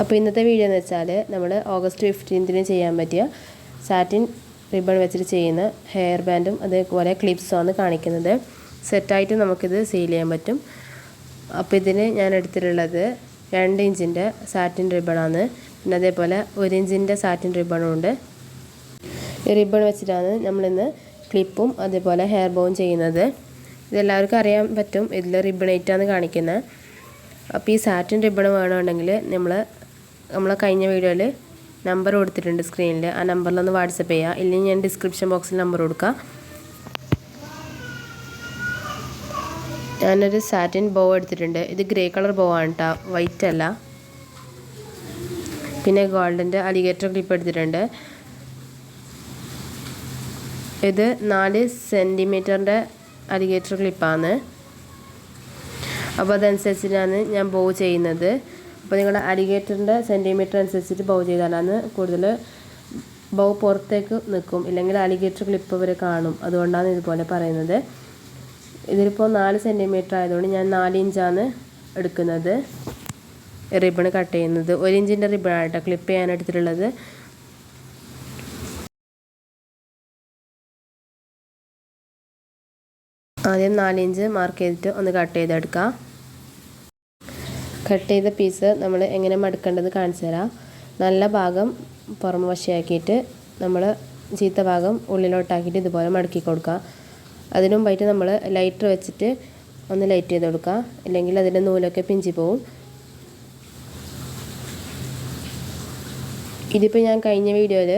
അപ്പോൾ ഇന്നത്തെ വീഡിയോ എന്ന് വെച്ചാൽ നമ്മൾ ഓഗസ്റ്റ് ഫിഫ്റ്റീൻത്തിന് ചെയ്യാൻ പറ്റിയ സാറ്റിൻ റിബൺ വെച്ചിട്ട് ചെയ്യുന്ന ഹെയർ ബാൻഡും അതേപോലെ ക്ലിപ്സും ആണ് കാണിക്കുന്നത്. സെറ്റായിട്ട് നമുക്കിത് സെയിൽ ചെയ്യാൻ പറ്റും. അപ്പോൾ ഇതിന് ഞാൻ എടുത്തിട്ടുള്ളത് രണ്ട് ഇഞ്ചിന്റെ സാറ്റിൻ റിബണാണ് പിന്നെ അതേപോലെ ഒരു ഇഞ്ചിന്റെ സാറ്റിൻ റിബണും ഉണ്ട്. ഈ റിബൺ വെച്ചിട്ടാണ് നമ്മളിന്ന് ക്ലിപ്പും അതേപോലെ ഹെയർ ബോവും ചെയ്യുന്നത്. ഇതെല്ലാവർക്കും അറിയാൻ പറ്റും. ഇതിൽ റിബണേറ്റാണ് കാണിക്കുന്നത് അപ്പോൾ ഈ സാറ്റിൻ റിബൺ വേണമെന്നുണ്ടെങ്കിൽ നമ്മൾ നമ്മളെ കഴിഞ്ഞ വീഡിയോയിൽ നമ്പർ കൊടുത്തിട്ടുണ്ട് സ്ക്രീനിൽ ആ നമ്പറിലൊന്ന് വാട്സപ്പ് ചെയ്യുക ഇല്ലെങ്കിൽ ഞാൻ ഡിസ്ക്രിപ്ഷൻ ബോക്സിൽ നമ്പർ കൊടുക്കാം. ഞാനൊരു സാറ്റിൻ ബോ എടുത്തിട്ടുണ്ട്. ഇത് ഗ്രേ കളർ ബോ ആണ് കേട്ടോ വൈറ്റ് അല്ല. പിന്നെ ഗോൾഡിന്റെ അലിഗേറ്റർ ക്ലിപ്പ് എടുത്തിട്ടുണ്ട്. ഇത് നാല് സെന്റിമീറ്ററിന്റെ അലിഗേറ്റർ ക്ലിപ്പാണ് അപ്പോൾ അതനുസരിച്ചിട്ടാണ് ഞാൻ ബോ ചെയ്യുന്നത്. അപ്പോൾ നിങ്ങൾ അലിഗേറ്ററിന്റെ സെന്റിമീറ്റർ അനുസരിച്ചിട്ട് ബോ ചെയ്താലാണ് കൂടുതൽ ബോ പുറത്തേക്ക് നിൽക്കും. ഇല്ലെങ്കിൽ അലിഗേറ്റർ ക്ലിപ്പ് വരെ കാണും. അതുകൊണ്ടാണ് ഇതുപോലെ പറയുന്നത്. ഇതിലിപ്പോൾ നാല് സെന്റിമീറ്റർ ആയതുകൊണ്ട് ഞാൻ നാല് ഇഞ്ചാണ് എടുക്കുന്നത്. റിബൺ കട്ട് ചെയ്യുന്നത്. ഒരു ഇഞ്ചിന്റെ കേട്ടോ ക്ലിപ്പ് ചെയ്യാൻ എടുത്തിട്ടുള്ളത്. ആദ്യം നാലിഞ്ച് മാർക്ക് ചെയ്തിട്ട് ഒന്ന് കട്ട് ചെയ്തെടുക്കാം. കട്ട് ചെയ്ത പീസ് നമ്മൾ എങ്ങനെ മടുക്കേണ്ടത് കാണിച്ചു തരാം. നല്ല ഭാഗം പുറം വശയാക്കിയിട്ട് നമ്മൾ ചീത്ത ഭാഗം ഉള്ളിലോട്ടാക്കിയിട്ട് ഇതുപോലെ മടക്കി കൊടുക്കുക അതിനു മുമ്പായിട്ട് നമ്മൾ ലൈറ്റർ വെച്ചിട്ട് ഒന്ന് ലൈറ്റ് ചെയ്ത് കൊടുക്കുക ഇല്ലെങ്കിൽ അതിന്റെ നൂലൊക്കെ പിഞ്ചി പോവും. ഇതിപ്പോൾ ഞാൻ കഴിഞ്ഞ വീഡിയോയിൽ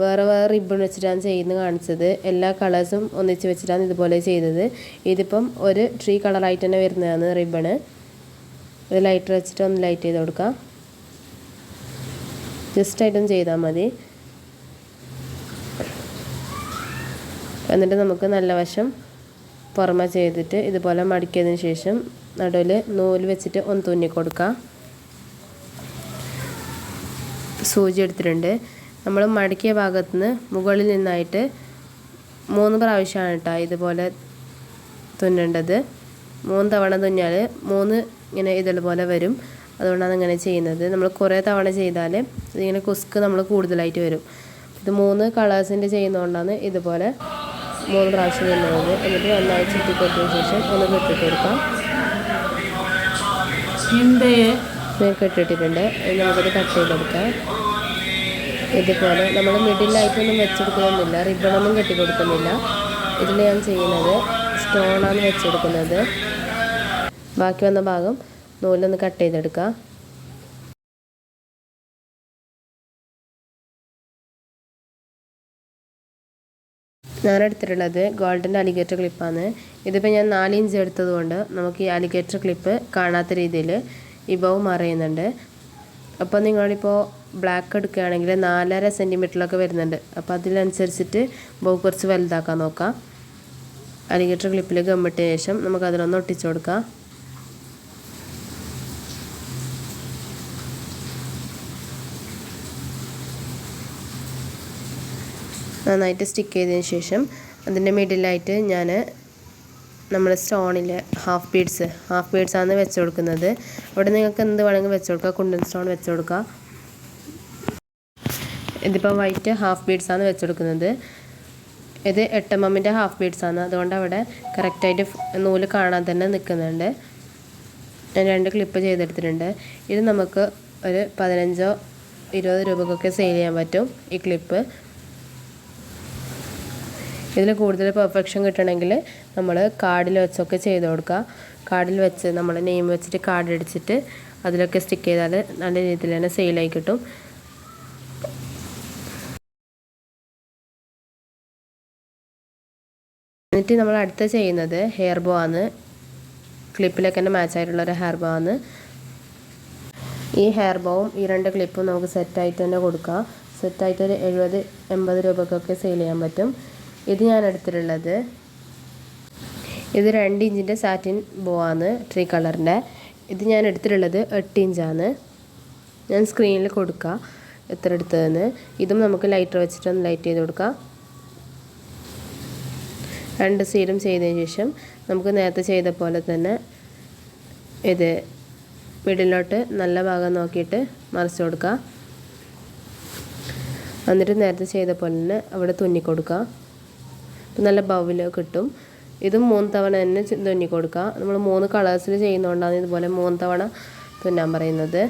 വേറെ വേറെ റിബൺ വെച്ചിട്ടാണ് ചെയ്യുന്നത് കാണിച്ചത്. എല്ലാ കളേഴ്സും ഒന്നിച്ച് വെച്ചിട്ടാണ് ഇതുപോലെ ചെയ്തത്. ഇതിപ്പം ഒരു ട്രീ കളറായിട്ട് തന്നെ വരുന്നതാണ് റിബണ് ഇത് ലൈറ്റർ വെച്ചിട്ട് ഒന്ന് ലൈറ്റ് ചെയ്ത് കൊടുക്കാം. ജസ്റ്റ് ആയിട്ടൊന്ന് ചെയ്താൽ മതി. എന്നിട്ട് നമുക്ക് നല്ല വശം പുറമെ ചെയ്തിട്ട് ഇതുപോലെ മടക്കിയതിന് ശേഷം നടുവിൽ നൂൽ വെച്ചിട്ട് ഒന്ന് തുന്നി സൂചി എടുത്തിട്ടുണ്ട്. നമ്മൾ മടക്കിയ ഭാഗത്ത് നിന്ന് മുകളിൽ നിന്നായിട്ട് മൂന്ന് പ്രാവശ്യമാണ് കേട്ടോ ഇതുപോലെ തുന്നേണ്ടത്. മൂന്ന് തവണ തുന്നിയാൽ മൂന്ന് ഇങ്ങനെ ഇതുപോലെ വരും. അതുകൊണ്ടാണ് ഇങ്ങനെ ചെയ്യുന്നത്. നമ്മൾ കുറേ തവണ ചെയ്താൽ ഇതിങ്ങനെ കുസ്ക് നമ്മൾ കൂടുതലായിട്ട് വരും. ഇത് മൂന്ന് കളേഴ്സിന്റെ ചെയ്യുന്നതുകൊണ്ടാണ് ഇതുപോലെ മൂന്ന് പ്രാവശ്യം തുന്നുന്നത് എന്നിട്ട് നന്നായി ചുറ്റിക്കൊടുത്തതിന് ശേഷം ഒന്ന് കെട്ടിട്ട് കൊടുക്കാം ഞാൻ കെട്ടിട്ടിട്ടുണ്ട് നമുക്കത് കട്ട് ചെയ്തെടുക്കാം. ഇതുപോലെ നമ്മൾ മിഡിലായിട്ടൊന്നും വെച്ചെടുക്കുന്നൊന്നുമില്ല റിബണൊന്നും കെട്ടിക്കൊടുക്കുന്നില്ല. ഇതിൽ ഞാൻ ചെയ്യുന്നത് സ്റ്റോണാണ് വെച്ചെടുക്കുന്നത്. ബാക്കി വന്ന ഭാഗം നൂലൊന്ന് കട്ട് ചെയ്തെടുക്കാം ഞാൻ എടുത്തിട്ടുള്ളത് ഗോൾഡന്റെ അലിഗേറ്റർ ക്ലിപ്പാണ് ഇതിപ്പോൾ ഞാൻ നാല് ഇഞ്ച് എടുത്തതുകൊണ്ട് നമുക്ക് ഈ അലിഗേറ്റർ ക്ലിപ്പ് കാണാത്ത രീതിയിൽ ഇബവും മറയുന്നുണ്ട്. അപ്പോൾ നിങ്ങളിപ്പോൾ ബ്ലാക്ക് എടുക്കുകയാണെങ്കിൽ നാലര സെന്റിമീറ്ററിലൊക്കെ വരുന്നുണ്ട്. അപ്പോൾ അതിനനുസരിച്ചിട്ട് ബോ കുറച്ച് വലുതാക്കാൻ നോക്കാം. അലിഗേറ്റർ ക്ലിപ്പിൽ ഗമ്മിട്ട ശേഷം നമുക്ക് അതിലൊന്ന് ഒട്ടിച്ചു കൊടുക്കാം. നന്നായിട്ട് സ്റ്റിക്ക് ചെയ്തതിന് ശേഷം അതിന്റെ മിഡിലായിട്ട് ഞാൻ നമ്മുടെ സ്റ്റോണിൽ ഹാഫ് ബീഡ്സ് ഹാഫ് ബീഡ്സ് ആണ് വെച്ച് കൊടുക്കുന്നത്. അവിടെ നിങ്ങൾക്ക് എന്ത് വേണമെങ്കിൽ വെച്ച് കൊടുക്കുക കുണ്ടൻ സ്റ്റോൺ വെച്ച് കൊടുക്കുക ഇതിപ്പോൾ വൈറ്റ് ഹാഫ് ബീഡ്സ് ആണ് വെച്ച് കൊടുക്കുന്നത് ഇത് എട്ടമ്മമ്മിന്റെ ഹാഫ് ബീഡ്സ് ആണ് അതുകൊണ്ട് അവിടെ കറക്റ്റായിട്ട് നൂൽ കാണാൻ തന്നെ നിൽക്കുന്നുണ്ട്. ഞാൻ രണ്ട് ക്ലിപ്പ് ചെയ്തെടുത്തിട്ടുണ്ട്. ഇത് നമുക്ക് ഒരു പതിനഞ്ചോ ഇരുപത് രൂപക്കൊക്കെ സെയിൽ ചെയ്യാൻ പറ്റും ഈ ക്ലിപ്പ്. ഇതിൽ കൂടുതൽ പെർഫെക്ഷൻ കിട്ടണമെങ്കിൽ നമ്മൾ കാർഡിൽ വെച്ചൊക്കെ ചെയ്ത് കൊടുക്കുക. കാർഡിൽ വെച്ച് നമ്മൾ നെയിം വെച്ചിട്ട് കാർഡ് അടിച്ചിട്ട് അതിലൊക്കെ സ്റ്റിക്ക് ചെയ്താൽ നല്ല രീതിയിൽ തന്നെ സെയിലായി കിട്ടും. എന്നിട്ട് നമ്മൾ അടുത്ത ചെയ്യുന്നത് ഹെയർ ബോ ആണ്. ക്ലിപ്പിലൊക്കെ തന്നെ മാച്ച് ആയിട്ടുള്ള ഒരു ഹെയർ ബോ ആണ്. ഈ ഹെയർ ബോവും ഈ രണ്ട് ക്ലിപ്പും നമുക്ക് സെറ്റായിട്ട് തന്നെ കൊടുക്കാം. സെറ്റായിട്ട് ഒരു എഴുപത് എൺപത് രൂപക്കൊക്കെ സെയിൽ ചെയ്യാൻ പറ്റും. ഇത് ഞാൻ എടുത്തിട്ടുള്ളത് ഇത് രണ്ട് ഇഞ്ചിന്റെ സാറ്റിൻ ബോ ആണ് ട്രീ കളറിന്റെ ഇത് ഞാൻ എടുത്തിട്ടുള്ളത് എട്ട് ഇഞ്ചാണ്. ഞാൻ സ്ക്രീനിൽ കൊടുക്കുക എത്ര എടുത്തതെന്ന്. ഇതും നമുക്ക് ലൈറ്റർ വെച്ചിട്ടൊന്ന് ലൈറ്റ് ചെയ്ത് കൊടുക്കാം. രണ്ട് സൈഡും ചെയ്തതിന് ശേഷം നമുക്ക് നേരത്തെ ചെയ്ത പോലെ തന്നെ ഇത് മിഡിലോട്ട് നല്ല ഭാഗം നോക്കിയിട്ട് മറിച്ച് കൊടുക്കുക. എന്നിട്ട് നേരത്തെ ചെയ്ത പോലെ തന്നെ അവിടെ തുന്നി കൊടുക്കുക. അപ്പം നല്ല ബൗവിൽ കിട്ടും. ഇതും മൂന്ന് തവണ തന്നെ തുന്നിക്കൊടുക്കുക തുന്നി കൊടുക്കുക. നമ്മൾ മൂന്ന് കളേഴ്സിൽ ചെയ്യുന്നതുകൊണ്ടാണ് ഇതുപോലെ മൂന്ന് തവണ തുന്നാൻ പറയുന്നത്.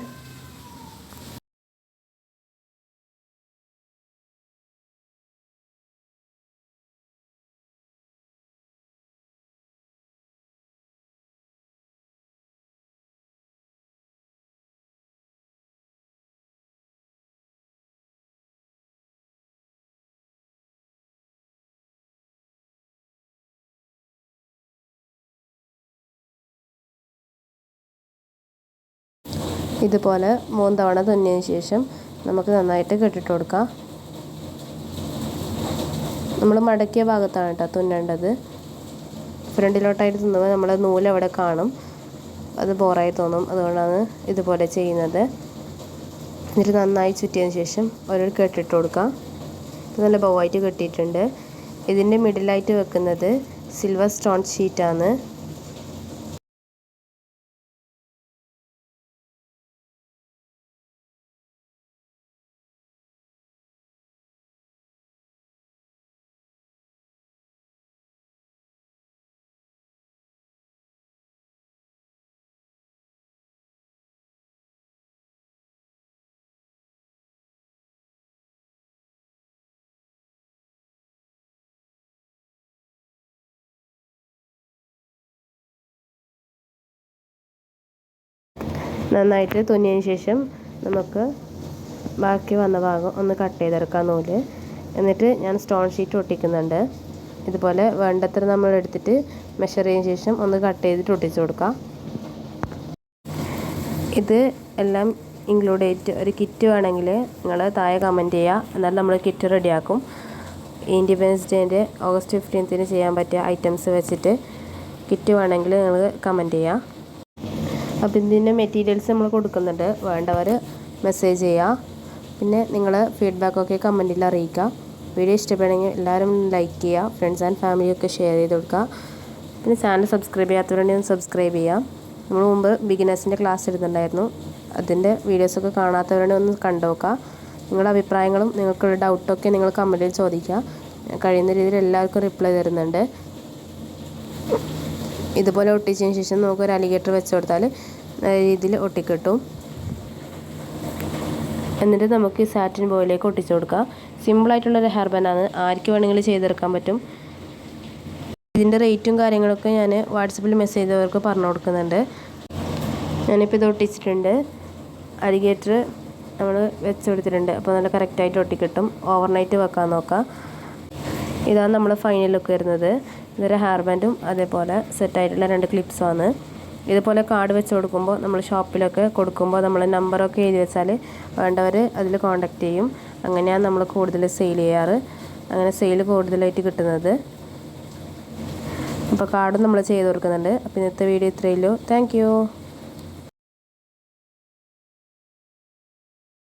ഇതുപോലെ മൂന്ന് തവണ തുന്നിയതിന് ശേഷം നമുക്ക് നന്നായിട്ട് കെട്ടിട്ട് കൊടുക്കാം. നമ്മൾ മടക്കിയ ഭാഗത്താണ് കേട്ടോ തുന്നേണ്ടത്. ഫ്രണ്ടിലോട്ടായിട്ട് തുന്നുമ്പോൾ നമ്മൾ നൂൽ അവിടെ കാണും. അത് ബോറായി തോന്നും. അതുകൊണ്ടാണ് ഇതുപോലെ ചെയ്യുന്നത്. എന്നിട്ട് നന്നായി ചുറ്റിയതിന് ശേഷം ഒരു കെട്ടിട്ട് കൊടുക്കാം. നല്ല ബോവായിട്ട് കെട്ടിയിട്ടുണ്ട്. ഇതിന്റെ മിഡിലായിട്ട് വെക്കുന്നത് സിൽവർ സ്റ്റോൺ ഷീറ്റാണ് നന്നായിട്ട് തുന്നിയതിന് ശേഷം നമുക്ക് ബാക്കി വന്ന ഭാഗം ഒന്ന് കട്ട് ചെയ്തെടുക്കാം നൂൽ. എന്നിട്ട് ഞാൻ സ്റ്റോൺ ഷീറ്റ് ഒട്ടിക്കുന്നുണ്ട്. ഇതുപോലെ വേണ്ടത്ര നമ്മൾ എടുത്തിട്ട് മെഷർ ചെയ്തതിന് ശേഷം ഒന്ന് കട്ട് ചെയ്തിട്ട് ഒട്ടിച്ച് കൊടുക്കാം. ഇത് എല്ലാം ഇൻക്ലൂഡ് ചെയ്തിട്ട് ഒരു കിറ്റ് വേണമെങ്കിൽ നിങ്ങൾ താഴെ കമന്റ് ചെയ്യുക. എന്നാൽ നമ്മൾ കിറ്റ് റെഡിയാക്കും ഇൻഡിപെൻഡൻസ് ഡേന്റെ ഓഗസ്റ്റ് ഫിഫ്റ്റീൻത്തിന് ചെയ്യാൻ പറ്റിയ ഐറ്റംസ് വെച്ചിട്ട് കിറ്റ് വേണമെങ്കിൽ നിങ്ങൾ കമന്റ് ചെയ്യുക. അപ്പോൾ ഇതിന്റെ മെറ്റീരിയൽസ് നമ്മൾ കൊടുക്കുന്നുണ്ട്. വേണ്ടവർ മെസ്സേജ് ചെയ്യുക പിന്നെ നിങ്ങൾ ഫീഡ്ബാക്കൊക്കെ കമന്റിൽ അറിയിക്കുക വീഡിയോ ഇഷ്ടപ്പെടുമെങ്കിൽ എല്ലാവരും ലൈക്ക് ചെയ്യുക ഫ്രണ്ട്സ് ആൻഡ് ഫാമിലിയൊക്കെ ഷെയർ ചെയ്ത് കൊടുക്കുക പിന്നെ ചാനൽ സബ്സ്ക്രൈബ് ചെയ്യാത്തവരുണ്ടെങ്കിൽ ഒന്ന് സബ്സ്ക്രൈബ് ചെയ്യാം. നമ്മൾ മുമ്പ് ബിഗിനേഴ്സിന്റെ ക്ലാസ് എടുത്തിട്ടുണ്ടായിരുന്നു. അതിന്റെ വീഡിയോസൊക്കെ കാണാത്തവരുണ്ടെങ്കിൽ ഒന്ന് കണ്ടു നോക്കുക നിങ്ങളുടെ അഭിപ്രായങ്ങളും നിങ്ങൾക്കുള്ള ഡൗട്ടൊക്കെ നിങ്ങൾ കമന്റിൽ ചോദിക്കുക കഴിയുന്ന രീതിയിൽ എല്ലാവർക്കും റിപ്ലൈ തരുന്നുണ്ട്. ഇതുപോലെ ഒട്ടിച്ചതിന് ശേഷം നമുക്ക് ഒരു അലിഗേറ്റർ വെച്ച് കൊടുത്താൽ രീതിയിൽ ഒട്ടിക്കിട്ടും. എന്നിട്ട് നമുക്ക് സാറ്റിൻ ബോയിലേക്ക് ഒട്ടിച്ചു കൊടുക്കാം. സിമ്പിളായിട്ടുള്ളൊരു ഹെയർ ബാൻഡാണ് ആർക്ക് വേണമെങ്കിലും ചെയ്തെടുക്കാൻ പറ്റും. ഇതിന്റെ റേറ്റും കാര്യങ്ങളൊക്കെ ഞാൻ വാട്സപ്പിൽ മെസ്സേജ് ചെയ്തവർക്ക് പറഞ്ഞു കൊടുക്കുന്നുണ്ട്. ഞാനിപ്പോൾ ഇത് ഒട്ടിച്ചിട്ടുണ്ട്. അരികേറ്റർ നമ്മൾ വെച്ച് കൊടുത്തിട്ടുണ്ട്. അപ്പോൾ നല്ല കറക്റ്റായിട്ട് ഒട്ടിക്കിട്ടും. ഓവർനൈറ്റ് വെക്കാൻ നോക്കാം. ഇതാണ് നമ്മൾ ഫൈനൽ ലുക്ക് വരുന്നത്. ഇതൊരു ഹെയർ ബാൻഡും അതേപോലെ സെറ്റായിട്ടുള്ള രണ്ട് ക്ലിപ്സുമാണ് ഇതുപോലെ കാർഡ് വെച്ച് കൊടുക്കുമ്പോൾ നമ്മൾ ഷോപ്പിലൊക്കെ കൊടുക്കുമ്പോൾ നമ്മൾ നമ്പറൊക്കെ എഴുതി വെച്ചാൽ വേണ്ടവർ അതിൽ കോൺടാക്റ്റ് ചെയ്യും. അങ്ങനെയാണ് നമ്മൾ കൂടുതൽ സെയിൽ ചെയ്യാറ്. അങ്ങനെ സെയിൽ കൂടുതലായിട്ട് കിട്ടുന്നത്. അപ്പോൾ കാർഡും നമ്മൾ ചെയ്ത് കൊടുക്കുന്നുണ്ട്. അപ്പോൾ ഇന്നത്തെ വീഡിയോ ഇത്രയല്ലോ താങ്ക്